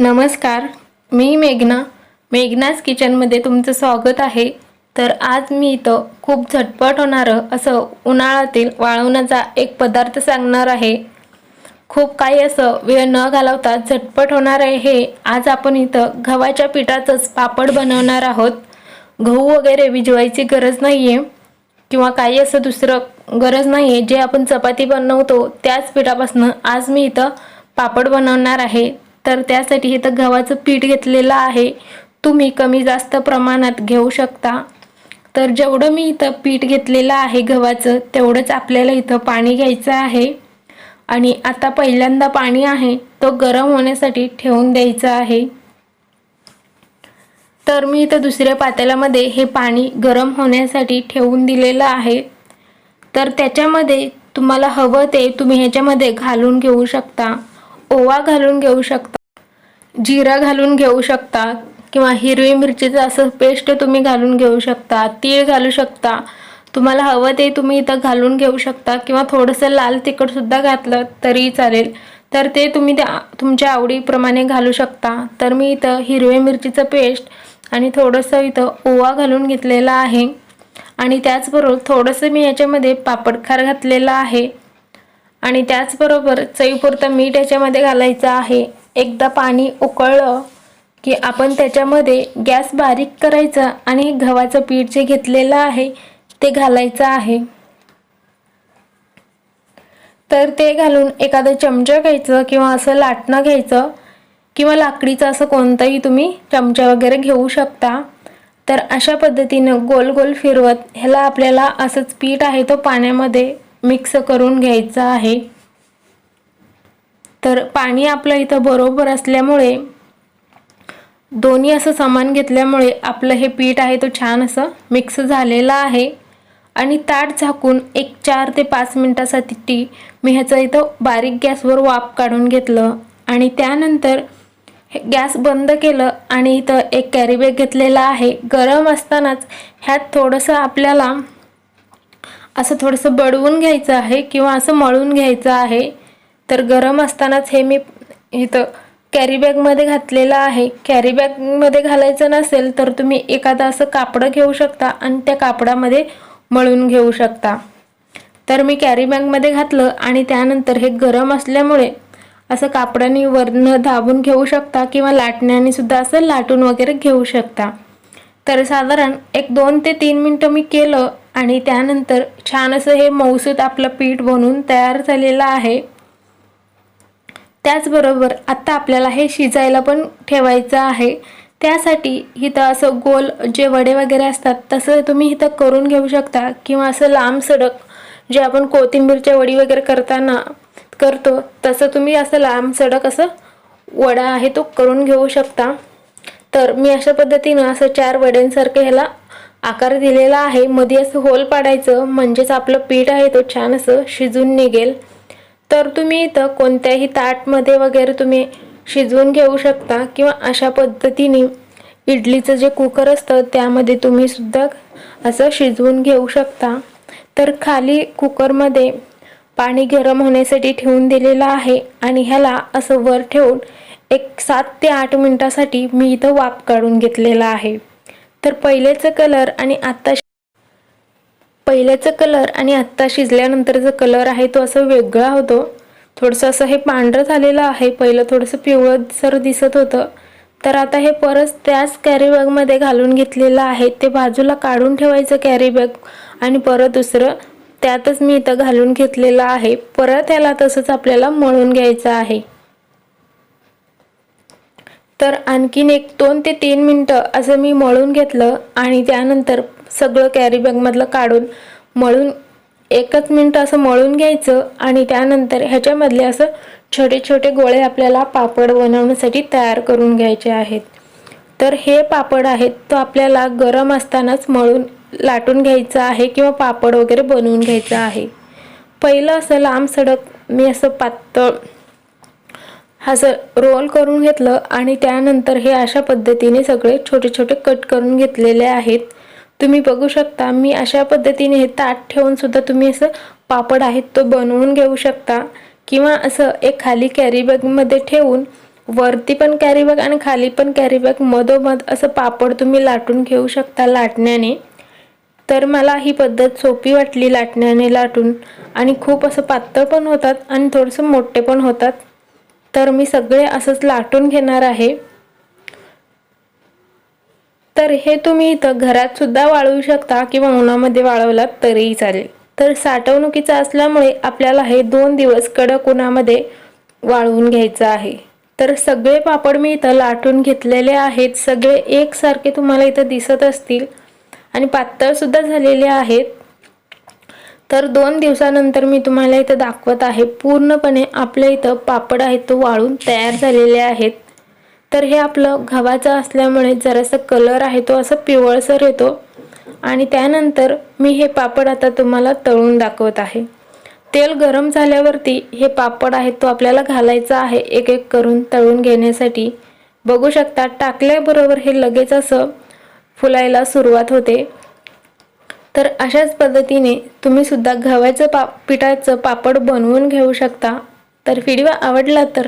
नमस्कार मी मेघना. मेघनाज किचनमध्ये तुमचं स्वागत आहे. तर आज मी इथं खूप झटपट होणारं असं उन्हाळ्यातील वाळवण्याचा एक पदार्थ सांगणार आहे. खूप काही असं वेळ न घालवता झटपट होणार आहे हे आज आपण इथं गव्हाच्या पिठाचंच पापड बनवणार आहोत. गहू वगैरे भिजवायची गरज नाही आहे किंवा काही असं दुसरं गरज नाही आहे जे आपण चपाती बनवतो त्याच पिठापासून आज मी इथं पापड बनवणार आहे. तर त्यासाठी इथं गव्हाचं पीठ घेतलेलं आहे. तुम्ही कमी जास्त प्रमाणात घेऊ शकता. तर जेवढं मी इथं पीठ घेतलेलं आहे गव्हाचं तेवढंच आपल्याला इथं पाणी घ्यायचं आहे. आणि आता पहिल्यांदा पाणी आहे तो गरम होण्यासाठी ठेवून द्यायचं आहे. तर मी इथं दुसऱ्या पातेल्यामध्ये हे पाणी गरम होण्यासाठी ठेवून दिलेलं आहे. तर त्याच्यामध्ये तुम्हाला हवं ते तुम्ही ह्याच्यामध्ये घालून घेऊ शकता. ओवा घालून घेऊ शकता जिरा घालून घेऊ शकता किंवा हिरवी मिरचीचं असं पेस्ट तुम्ही घालून घेऊ शकता तीळ घालू शकता. तुम्हाला हवं ते तुम्ही इथं घालून घेऊ शकता किंवा थोडंसं लाल तिखटसुद्धा घातलं तरी चालेल. तर ते तुम्ही त्या तुमच्या आवडीप्रमाणे घालू शकता. तर मी इथं हिरवी मिरचीचं पेस्ट आणि थोडंसं इथं ओवा घालून घेतलेला आहे. आणि त्याचबरोबर थोडंसं मी याच्यामध्ये पापडखार घातलेला आहे. आणि त्याचबरोबर चवीपुरतं मीठ याच्यामध्ये घालायचं आहे. एकदा पाणी उकळलं की आपण त्याच्यामध्ये गॅस बारीक करायचा आणि गव्हाचं पीठ जे घेतलेलं आहे ते घालायचं आहे. तर ते घालून एखादं चमचा घ्यायचं किंवा असं लाटणं घ्यायचं किंवा लाकडीचं असं कोणतंही तुम्ही चमचा वगैरे घेऊ शकता. तर अशा पद्धतीनं गोल गोल फिरवत ह्याला आपल्याला असंच पीठ आहे तो पाण्यामध्ये मिक्स करून घ्यायचं आहे. तर पाणी आपलं इथं बरोबर असल्यामुळे दोन्ही असं सामान घेतल्यामुळे आपलं हे पीठ आहे तो छान असं मिक्स झालेलं आहे. आणि ताट झाकून एक चार ते पाच मिनटासाठी मी ह्याचं इथं बारीक गॅसवर वाफ काढून घेतलं. आणि त्यानंतर गॅस बंद केलं आणि इथं एक कॅरीबॅग घेतलेला आहे. गरम असतानाच ह्यात थोडंसं आपल्याला असं थोडंसं बडवून घ्यायचं आहे किंवा असं मळून घ्यायचं आहे तर गरम असतानाच हे मी इथं कॅरीबॅगमध्ये घातलेलं आहे. कॅरीबॅगमध्ये घालायचं नसेल तर तुम्ही एखादं असं कापडं घेऊ शकता आणि त्या कापडामध्ये मळून घेऊ शकता. तर मी कॅरीबॅगमध्ये घातलं आणि त्यानंतर हे गरम असल्यामुळे असं कापडाने वरनं दाबून घेऊ शकता किंवा लाटण्याने सुद्धा असं लाटून वगैरे घेऊ शकता. तर साधारण एक दोन ते तीन मिनटं मी केलं आणि त्यानंतर छान असं हे मौसूद आपलं पीठ बनवून तयार झालेलं आहे. त्याचबरोबर आत्ता आपल्याला हे शिजायला पण ठेवायचं आहे. त्यासाठी इथं असं गोल जे वडे वगैरे असतात तसं तुम्ही इथं करून घेऊ शकता किंवा असं लांब सडक जे आपण कोथिंबीरच्या वडी वगैरे करताना करतो तसं तुम्ही असं लांब सडक असं वडा आहे तो करून घेऊ शकता. तर मी अशा पद्धतीनं असं चार वड्यांसारखं ह्याला आकार दिलेला आहे. मध्ये असं होल पाडायचं. म्हणजेच आपलं पीठ आहे तो छान असं शिजून निघेल. तर तुम्ही इथं कोणत्याही ताटमध्ये वगैरे तुम्ही शिजवून घेऊ शकता किंवा अशा पद्धतीने इडलीचं जे कुकर असतं त्यामध्ये तुम्ही सुद्धा असं शिजवून घेऊ शकता. तर खाली कुकरमध्ये पाणी गरम होण्यासाठी ठेवून दिलेलं आहे आणि ह्याला असं वर ठेवून एक सात ते आठ मिनटासाठी मी इथं वाफ काढून घेतलेला आहे. तर पहिल्याचं कलर आणि आत्ता पहिल्याचा कलर आणि आत्ता शिजल्यानंतरचा कलर आहे तो असं वेगळा होतो. थोडंसं असं हे पांढरं झालेलं आहे. पहिलं थोडंसं पिवळं सर दिसत होतं. तर आता हे परत त्याच कॅरी बॅगमध्ये घालून घेतलेलं आहे. ते बाजूला काढून ठेवायचं कॅरी बॅग आणि परत दुसरं त्यातच मी इथं घालून घेतलेलं आहे. परत याला तसंच आपल्याला मळून घ्यायचं आहे. तर आणखीन एक दोन ते तीन मिनटं असं मी मळून घेतलं आणि त्यानंतर सगळं कॅरी बॅगमधलं काढून मळून एकच मिनटं असं मळून घ्यायचं आणि त्यानंतर ह्याच्यामधले असं छोटे छोटे गोळे आपल्याला पापड बनवण्यासाठी तयार करून घ्यायचे आहेत. तर हे पापड आहेत तो आपल्याला गरम असतानाच मळून लाटून घ्यायचं आहे किंवा पापड वगैरे बनवून घ्यायचं आहे. पहिलं असं लांब सडक मी असं पातळ हा सर रोल करून घेतलं आणि त्यानंतर हे अशा पद्धतीने सगळे छोटे छोटे कट करून घेतलेले आहेत. तुम्ही बघू शकता मी अशा पद्धतीने हे ताट ठेवूनसुद्धा तुम्ही असं पापड आहेत तो बनवून घेऊ शकता. किंवा असं एक खाली कॅरीबॅगमध्ये ठेवून वरती पण कॅरीबॅग आणि खाली पण कॅरीबॅग मधोमध असं पापड तुम्ही लाटून घेऊ शकता लाटण्याने. तर मला ही पद्धत सोपी वाटली लाटण्याने लाटून. आणि खूप असं पातळ पण होतात आणि थोडंसं मोठे पण होतात. तर मी सगळे असंच लाटून घेणार आहे. तर हे तुम्ही इथं घरात सुद्धा वाळवू शकता किंवा उन्हामध्ये वाळवलात तरीही चालेल. तर साठवणुकीचं असल्यामुळे आपल्याला हे दोन दिवस कडक उन्हामध्ये वाळवून घ्यायचं आहे. तर सगळे पापड मी इथं लाटून घेतलेले आहेत. सगळे एकसारखे तुम्हाला इथं दिसत असतील. आणि पातळसुद्धा झालेले आहेत. तर दोन दिवसानंतर मी तुम्हाला इथं दाखवत आहे पूर्णपणे आपल्या इथं पापड आहेत तो वाळून तयार झालेले आहेत. तर हे आपलं गव्हाचं असल्यामुळे जरासा कलर आहे तो असं पिवळसर येतो. आणि त्यानंतर मी हे पापड आता तुम्हाला तळून दाखवत आहे. तेल गरम झाल्यावरती हे पापड आहेत तो आपल्याला घालायचा आहे एक एक करून तळून घेण्यासाठी. बघू शकता टाकल्याबरोबर हे लगेच असं फुलायला सुरुवात होते. तर अशाच पद्धतीने तुम्ही सुद्धा गव्हाचं पा पिठाचं पापड बनवून घेऊ शकता. तर व्हिडिओ आवडला तर